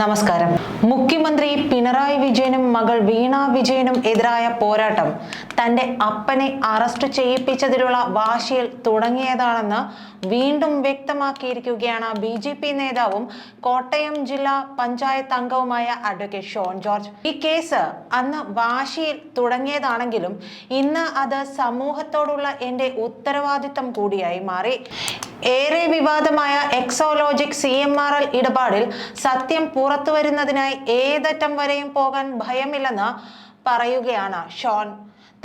നമസ്കാരം. മുഖ്യമന്ത്രി പിണറായി വിജയനും മകൾ വീണ വിജയനും എതിരായ പോരാട്ടം. തന്റെ അപ്പനെ അറസ്റ്റ് ചെയ്യിപ്പിച്ചതിലുള്ള വാശിയിൽ തുടങ്ങിയതാണെന്ന് വീണ്ടും വ്യക്തമാക്കിയിരിക്കുകയാണ് ബി ജെ പി നേതാവും കോട്ടയം ജില്ലാ പഞ്ചായത്ത് അംഗവുമായ അഡ്വക്കേറ്റ് ഷോൺ ജോർജ്. ഈ കേസ് അന്ന് വാശിയിൽ തുടങ്ങിയതാണെങ്കിലും ഇന്ന് അത് സമൂഹത്തോടുള്ള എന്റെ ഉത്തരവാദിത്തം കൂടിയായി മാറി. ഏറെ വിവാദമായ Exalogic C M R L ഇടപാടിൽ സത്യം പുറത്തു വരുന്നതിനായി ഏതറ്റം വരെയും പോകാൻ ഭയമില്ലെന്ന് പറയുകയാണ് ഷോൺ.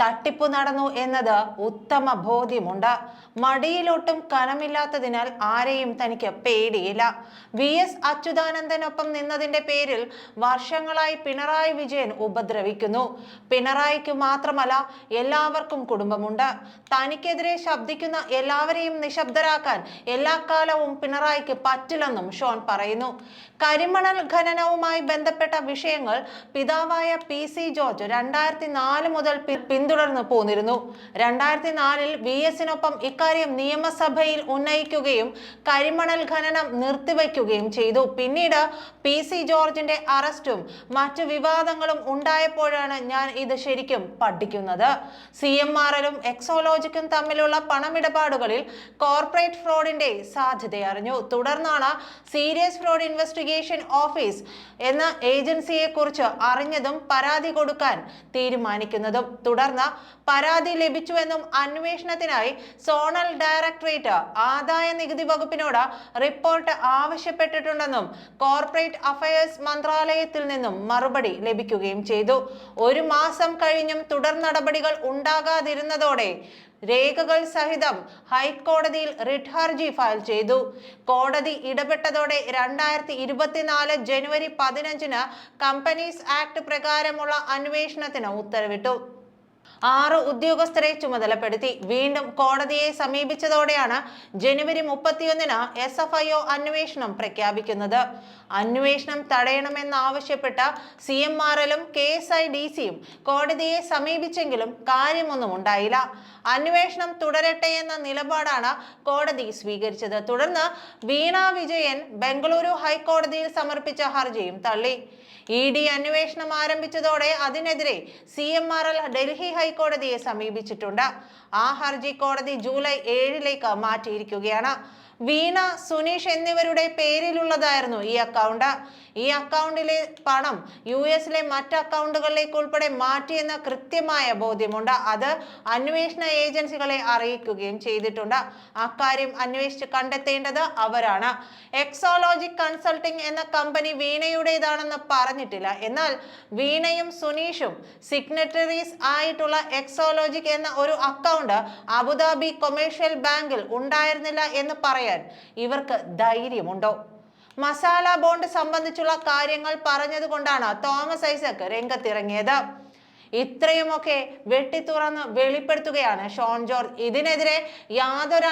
തട്ടിപ്പു നടന്നു എന്നത് ഉത്തമ ബോധ്യമുണ്ട്. മടിയിലോട്ടും കനമില്ലാത്തതിനാൽ ആരെയും തനിക്ക് പേടിയില്ല. വി എസ് അച്യുതാനന്ദനൊപ്പം നിന്നതിന്റെ പേരിൽ വർഷങ്ങളായി പിണറായി വിജയൻ ഉപദ്രവിക്കുന്നു. പിണറായിക്ക് മാത്രമല്ല എല്ലാവർക്കും കുടുംബമുണ്ട്. തനിക്കെതിരെ ശബ്ദിക്കുന്ന എല്ലാവരെയും നിശബ്ദരാക്കാൻ എല്ലാ കാലവും പിണറായിക്ക് പറ്റില്ലെന്നും ഷോൺ പറയുന്നു. കരിമണൽ ഖനനവുമായി ബന്ധപ്പെട്ട വിഷയങ്ങൾ പിതാവായ പി സി ജോർജ് രണ്ടായിരത്തി നാല് മുതൽ പി- പിന്തുടർന്നു പോന്നിരുന്നു. രണ്ടായിരത്തി നാലിൽ വി എസിനൊപ്പം ഇക്കാര്യം നിയമസഭയിൽ ഉന്നയിക്കുകയും കരിമണൽ ഖനനം നിർത്തിവെക്കുകയും ചെയ്തു. പിന്നീട് പി സി ജോർജിന്റെ അറസ്റ്റും മറ്റു വിവാദങ്ങളും ഉണ്ടായപ്പോഴാണ് ഞാൻ ഇത് ശരിക്കും പഠിക്കുന്നത്. സി എം ആർ എക്സോലോജിക്കും തമ്മിലുള്ള പണമിടപാടുകളിൽ കോർപ്പറേറ്റ് ഫ്രോഡിന്റെ സാധ്യത അറിഞ്ഞു. തുടർന്നാണ് സീരിയസ് ഫ്രോഡ് ഇൻവെസ്റ്റിഗേഷൻ ഓഫീസ് എന്ന ഏജൻസിയെ കുറിച്ച് അറിഞ്ഞതും പരാതി കൊടുക്കാൻ തീരുമാനിക്കുന്നതും. തുടർന്ന് പരാതി ലഭിച്ചുവെന്നും അന്വേഷണത്തിനായി സോണൽ ഡയറക്ടറേറ്റ് ആദായ നികുതി വകുപ്പിനോട് റിപ്പോർട്ട് ആവശ്യപ്പെട്ടിട്ടുണ്ടെന്നും കോർപ്പറേറ്റ് അഫയേഴ്സ് മന്ത്രാലയത്തിൽ നിന്നും മറുപടി ലഭിക്കുകയും ചെയ്തു. ഒരു മാസം കഴിഞ്ഞും തുടർ നടപടികൾ ഉണ്ടാകാതിരുന്നതോടെ രേഖകൾ സഹിതം ഹൈക്കോടതിയിൽ റിട്ട് ഹർജി ഫയൽ ചെയ്തു. കോടതി ഇടപെട്ടതോടെ രണ്ടായിരത്തി ഇരുപത്തിനാല് ജനുവരി പതിനഞ്ചിന് കമ്പനീസ് ആക്ട് പ്രകാരമുള്ള അന്വേഷണത്തിന് ഉത്തരവിട്ടു. ആറ് ഉദ്യോഗസ്ഥരെ ചുമതലപ്പെടുത്തി. വീണ്ടും കോടതിയെ സമീപിച്ചതോടെയാണ് ജനുവരി മുപ്പത്തിയൊന്നിന് എസ് എഫ് ഐ ഒ അന്വേഷണം പ്രഖ്യാപിക്കുന്നത്. അന്വേഷണം തടയണമെന്നാവശ്യപ്പെട്ട സി എം ആർ എല്ലും കെ എസ് ഐ ഡി സിയും കോടതിയെ സമീപിച്ചെങ്കിലും കാര്യമൊന്നും ഉണ്ടായില്ല. അന്വേഷണം തുടരട്ടെ എന്ന നിലപാടാണ് കോടതി സ്വീകരിച്ചത്. തുടർന്ന് വീണ വിജയൻ ബംഗളൂരു ഹൈക്കോടതിയിൽ സമർപ്പിച്ച ഹർജിയും തള്ളി. ഇ ഡി അന്വേഷണം ആരംഭിച്ചതോടെ അതിനെതിരെ C M R L Delhi ഹൈക്കോടതിയെ സമീപിച്ചിട്ടുണ്ട്. ആ ഹർജി കോടതി ജൂലൈ ഏഴിലേക്ക് മാറ്റിയിരിക്കുകയാണ്. വീണ സുനീഷ് എന്നിവരുടെ പേരിലുള്ളതായിരുന്നു ഈ അക്കൗണ്ട് ഈ അക്കൗണ്ടിലെ പണം യു എസിലെ മറ്റ് അക്കൗണ്ടുകളിലേക്ക് ഉൾപ്പെടെ മാറ്റിയെന്ന കൃത്യമായ ബോധ്യമുണ്ട്. അത് അന്വേഷണ ഏജൻസികളെ അറിയിക്കുകയും ചെയ്തിട്ടുണ്ട്. അക്കാര്യം അന്വേഷിച്ച് കണ്ടെത്തേണ്ടത് അവരാണ്. എക്സോളോജിക് കൺസൾട്ടിംഗ് എന്ന കമ്പനി വീണയുടേതാണെന്ന് പറഞ്ഞിട്ടില്ല. എന്നാൽ വീണയും സുനീഷും സിഗ്നറ്ററീസ് ആയിട്ടുള്ള എക്സോളോജിക് എന്ന ഒരു അക്കൗണ്ട് അബുദാബി കൊമേഴ്ഷ്യൽ ബാങ്കിൽ ഉണ്ടായിരുന്നില്ല എന്ന് പറയാൻ ഇവർക്ക് ധൈര്യമുണ്ടോ? മസാല ബോണ്ട് സംബന്ധിച്ചുള്ള കാര്യങ്ങൾ പറഞ്ഞതുകൊണ്ടാണ് തോമസ് ഐസക് രംഗത്തിറങ്ങിയത്. ഇത്രയുമൊക്കെ വെട്ടിത്തുറന്ന് വെളിപ്പെടുത്തുകയാണ് ഷോൺ ജോർജ്. ഇതിനെതിരെ യാതൊരു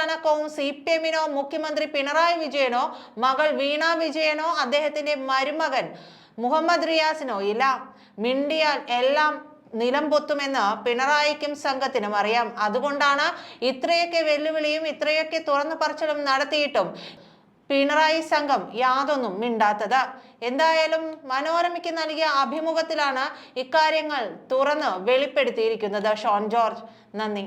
സി പി എമ്മിനോ മുഖ്യമന്ത്രി പിണറായി വിജയനോ മകൾ വീണ വിജയനോ അദ്ദേഹത്തിന്റെ മരുമകൻ മുഹമ്മദ് റിയാസിനോ ഇല്ല. മിണ്ടിയാൽ എല്ലാം നിലം പൊത്തുമെന്ന് പിണറായിക്കും സംഘത്തിനും അറിയാം. അതുകൊണ്ടാണ് ഇത്രയൊക്കെ വെല്ലുവിളിയും ഇത്രയൊക്കെ തുറന്നു പറച്ചിലും നടത്തിയിട്ടും പിണറായി സംഘം യാതൊന്നും മിണ്ടാത്തത്. എന്തായാലും മനോരമയ്ക്ക് നൽകിയ അഭിമുഖത്തിലാണ് ഇക്കാര്യങ്ങൾ തുറന്ന് വെളിപ്പെടുത്തിയിരിക്കുന്നത്. ഷോൺ ജോർജ് നന്ദി.